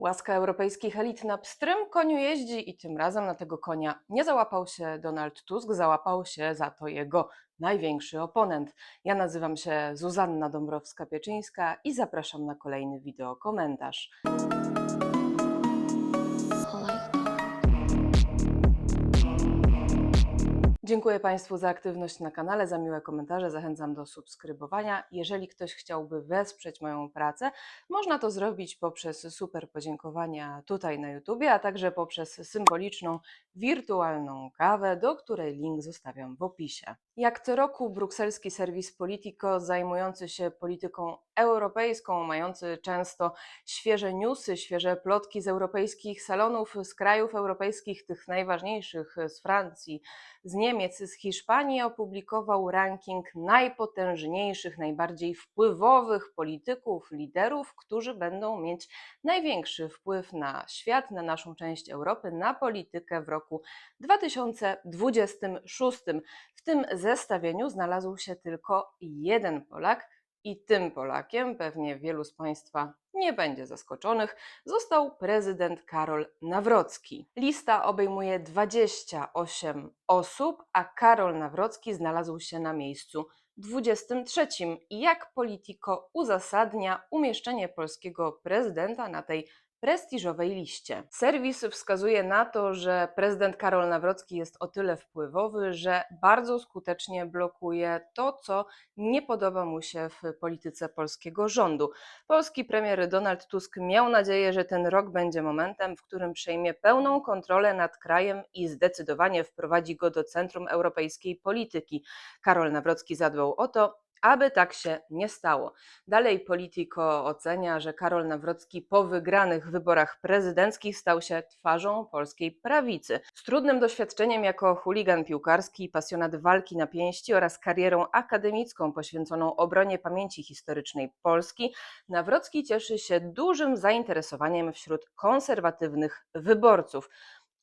Łaska europejskich elit na pstrym koniu jeździ i tym razem na tego konia nie załapał się Donald Tusk, załapał się za to jego największy oponent. Ja nazywam się Zuzanna Dąbrowska-Pieczyńska i zapraszam na kolejny wideo komentarz. Dziękuję Państwu za aktywność na kanale, za miłe komentarze. Zachęcam do subskrybowania. Jeżeli ktoś chciałby wesprzeć moją pracę, można to zrobić poprzez super podziękowania tutaj na YouTube, a także poprzez symboliczną wirtualną kawę, do której link zostawiam w opisie. Jak co roku brukselski serwis Politico zajmujący się polityką europejską, mający często świeże newsy, świeże plotki z europejskich salonów, z krajów europejskich, tych najważniejszych, z Francji, z Niemiec, z Hiszpanii, opublikował ranking najpotężniejszych, najbardziej wpływowych polityków, liderów, którzy będą mieć największy wpływ na świat, na naszą część Europy, na politykę w roku 2026. W tym zestawieniu znalazł się tylko jeden Polak, i tym Polakiem, pewnie wielu z Państwa nie będzie zaskoczonych, został prezydent Karol Nawrocki. Lista obejmuje 28 osób, a Karol Nawrocki znalazł się na miejscu 23. I jak Politico uzasadnia umieszczenie polskiego prezydenta na tej prestiżowej liście. Serwis wskazuje na to, że prezydent Karol Nawrocki jest o tyle wpływowy, że bardzo skutecznie blokuje to, co nie podoba mu się w polityce polskiego rządu. Polski premier Donald Tusk miał nadzieję, że ten rok będzie momentem, w którym przejmie pełną kontrolę nad krajem i zdecydowanie wprowadzi go do centrum europejskiej polityki. Karol Nawrocki zadbał o to, aby tak się nie stało. Dalej Politico ocenia, że Karol Nawrocki po wygranych wyborach prezydenckich stał się twarzą polskiej prawicy. Z trudnym doświadczeniem jako chuligan piłkarski, pasjonat walki na pięści oraz karierą akademicką poświęconą obronie pamięci historycznej Polski, Nawrocki cieszy się dużym zainteresowaniem wśród konserwatywnych wyborców.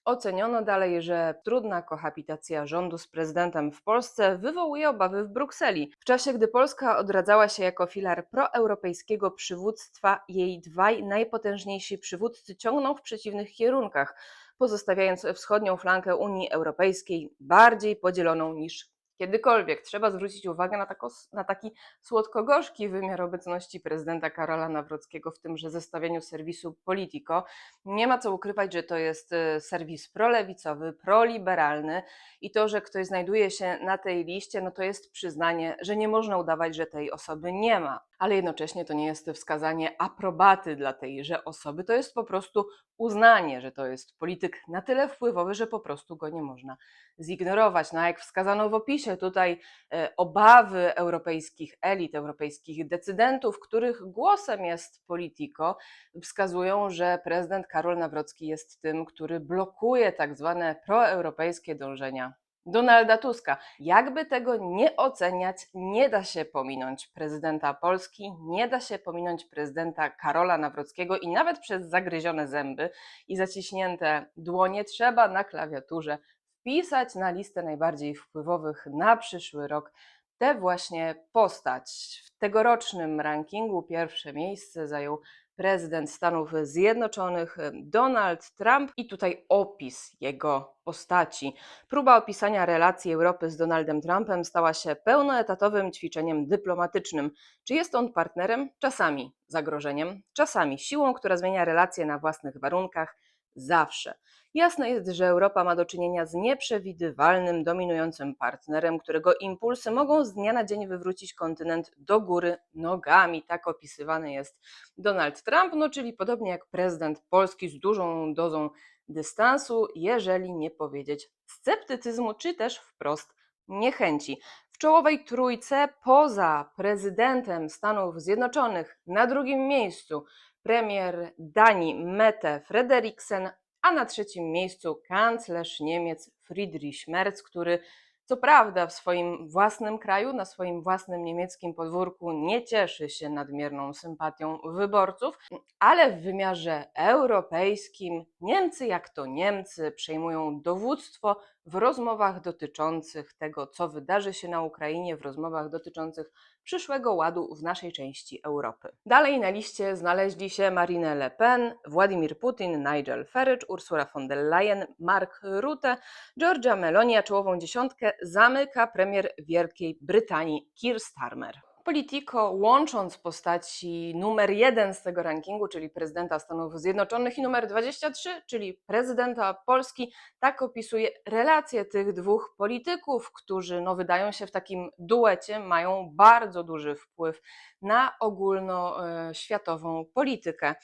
Oceniono dalej, że trudna kohabitacja rządu z prezydentem w Polsce wywołuje obawy w Brukseli. W czasie, gdy Polska odradzała się jako filar proeuropejskiego przywództwa, jej dwaj najpotężniejsi przywódcy ciągną w przeciwnych kierunkach, pozostawiając wschodnią flankę Unii Europejskiej bardziej podzieloną niż kiedykolwiek. Trzeba zwrócić uwagę na, tako, na taki słodko-gorzki wymiar obecności prezydenta Karola Nawrockiego w tymże zestawieniu serwisu Politico. Nie ma co ukrywać, że to jest e, serwis prolewicowy, proliberalny i to, że ktoś znajduje się na tej liście, no to jest przyznanie, że nie można udawać, że tej osoby nie ma. Ale jednocześnie to nie jest wskazanie aprobaty dla tejże osoby, to jest po prostu uznanie, że to jest polityk na tyle wpływowy, że po prostu go nie można zignorować. No jak wskazano w opisie, tutaj e, obawy europejskich elit, europejskich decydentów, których głosem jest Politico, wskazują, że prezydent Karol Nawrocki jest tym, który blokuje tak zwane proeuropejskie dążenia Donalda Tuska. Jakby tego nie oceniać, nie da się pominąć prezydenta Polski, nie da się pominąć prezydenta Karola Nawrockiego i nawet przez zagryzione zęby i zaciśnięte dłonie trzeba na klawiaturze wpisać na listę najbardziej wpływowych na przyszły rok tę właśnie postać. W tegorocznym rankingu pierwsze miejsce zajął prezydent Stanów Zjednoczonych Donald Trump i tutaj opis jego postaci. Próba opisania relacji Europy z Donaldem Trumpem stała się pełnoetatowym ćwiczeniem dyplomatycznym. Czy jest on partnerem? Czasami zagrożeniem, czasami siłą, która zmienia relacje na własnych warunkach zawsze. Jasne jest, że Europa ma do czynienia z nieprzewidywalnym, dominującym partnerem, którego impulsy mogą z dnia na dzień wywrócić kontynent do góry nogami. Tak opisywany jest Donald Trump, no czyli podobnie jak prezydent Polski z dużą dozą dystansu, jeżeli nie powiedzieć sceptycyzmu, czy też wprost niechęci. W czołowej trójce poza prezydentem Stanów Zjednoczonych na drugim miejscu premier Danii Mette Frederiksen, a na trzecim miejscu kanclerz Niemiec Friedrich Merz, który co prawda w swoim własnym kraju, na swoim własnym niemieckim podwórku nie cieszy się nadmierną sympatią wyborców, ale w wymiarze europejskim Niemcy jak to Niemcy przejmują dowództwo w rozmowach dotyczących tego, co wydarzy się na Ukrainie, w rozmowach dotyczących przyszłego ładu w naszej części Europy. Dalej na liście znaleźli się Marine Le Pen, Władimir Putin, Nigel Farage, Ursula von der Leyen, Mark Rutte, Georgia Meloni, a czołową dziesiątkę zamyka premier Wielkiej Brytanii Keir Starmer. Politico, łącząc postaci numer jeden z tego rankingu, czyli prezydenta Stanów Zjednoczonych, i numer 23, czyli prezydenta Polski, tak opisuje relacje tych dwóch polityków, którzy no, wydają się w takim duecie, mają bardzo duży wpływ na ogólnoświatową politykę.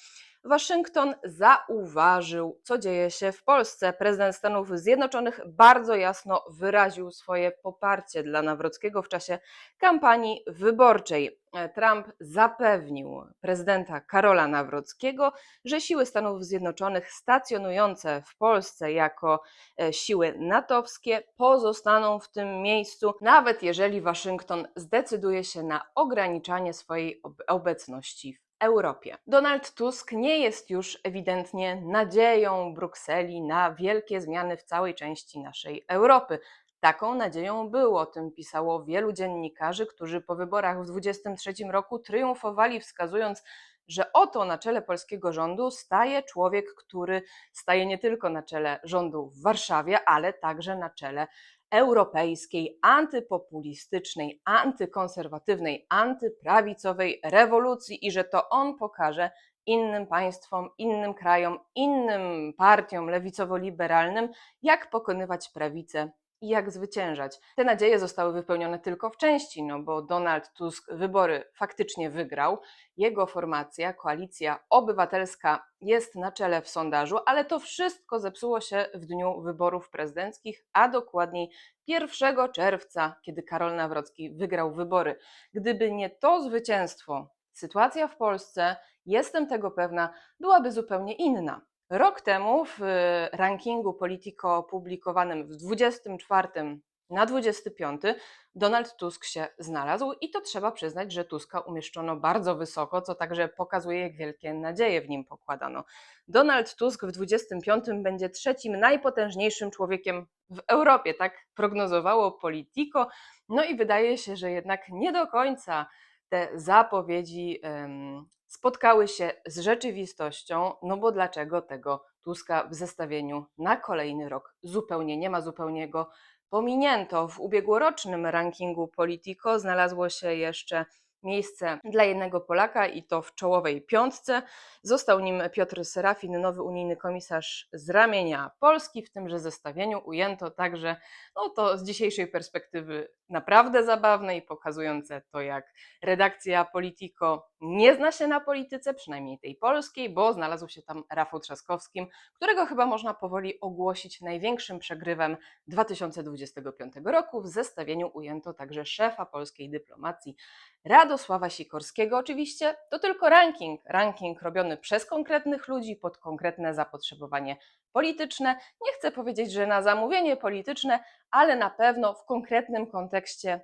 Waszyngton zauważył, co dzieje się w Polsce. Prezydent Stanów Zjednoczonych bardzo jasno wyraził swoje poparcie dla Nawrockiego w czasie kampanii wyborczej. Trump zapewnił prezydenta Karola Nawrockiego, że siły Stanów Zjednoczonych stacjonujące w Polsce jako e, siły natowskie pozostaną w tym miejscu, nawet jeżeli Waszyngton zdecyduje się na ograniczanie swojej obecności Europie. Donald Tusk nie jest już ewidentnie nadzieją Brukseli na wielkie zmiany w całej części naszej Europy. Taką nadzieją było, o tym pisało wielu dziennikarzy, którzy po wyborach w 2023 roku triumfowali, wskazując, że oto na czele polskiego rządu staje człowiek, który staje nie tylko na czele rządu w Warszawie, ale także na czele europejskiej, antypopulistycznej, antykonserwatywnej, antyprawicowej rewolucji i że to on pokaże innym państwom, innym krajom, innym partiom lewicowo-liberalnym, jak pokonywać prawicę i jak zwyciężać. Te nadzieje zostały wypełnione tylko w części, no bo Donald Tusk wybory faktycznie wygrał. Jego formacja, koalicja obywatelska jest na czele w sondażu, ale to wszystko zepsuło się w dniu wyborów prezydenckich, a dokładniej 1 czerwca, kiedy Karol Nawrocki wygrał wybory. Gdyby nie to zwycięstwo, sytuacja w Polsce, jestem tego pewna, byłaby zupełnie inna. Rok temu w rankingu Politico opublikowanym w 24 na 25 Donald Tusk się znalazł i to trzeba przyznać, że Tuska umieszczono bardzo wysoko, co także pokazuje, jak wielkie nadzieje w nim pokładano. Donald Tusk w 25 będzie trzecim najpotężniejszym człowiekiem w Europie, tak prognozowało Politico. No i wydaje się, że jednak nie do końca te zapowiedzi um, spotkały się z rzeczywistością, no bo dlaczego tego Tuska w zestawieniu na kolejny rok zupełnie nie ma, zupełnie go pominięto. W ubiegłorocznym rankingu Politico znalazło się jeszcze miejsce dla jednego Polaka i to w czołowej piątce. Został nim Piotr Serafin, nowy unijny komisarz z ramienia Polski. W tymże zestawieniu ujęto także, no to z dzisiejszej perspektywy naprawdę zabawne i pokazujące to, jak redakcja Politico nie zna się na polityce, przynajmniej tej polskiej, bo znalazł się tam Rafał Trzaskowski, którego chyba można powoli ogłosić największym przegrywem 2025 roku. W zestawieniu ujęto także szefa polskiej dyplomacji Radosława Sikorskiego. Oczywiście to tylko ranking, ranking robiony przez konkretnych ludzi pod konkretne zapotrzebowanie polityczne. Nie chcę powiedzieć, że na zamówienie polityczne, ale na pewno w konkretnym kontekście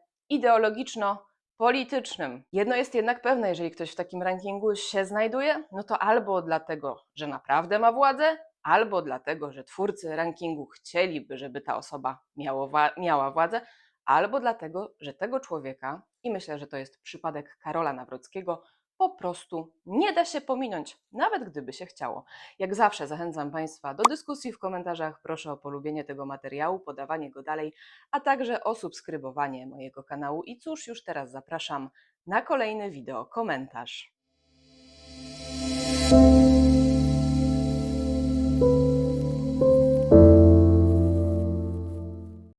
ideologiczno-politycznym. Jedno jest jednak pewne, jeżeli ktoś w takim rankingu się znajduje, no to albo dlatego, że naprawdę ma władzę, albo dlatego, że twórcy rankingu chcieliby, żeby ta osoba miała władzę, albo dlatego, że tego człowieka, i myślę, że to jest przypadek Karola Nawrockiego, po prostu nie da się pominąć, nawet gdyby się chciało. Jak zawsze zachęcam Państwa do dyskusji w komentarzach. Proszę o polubienie tego materiału, podawanie go dalej, a także o subskrybowanie mojego kanału. I cóż, już teraz zapraszam na kolejny wideo komentarz.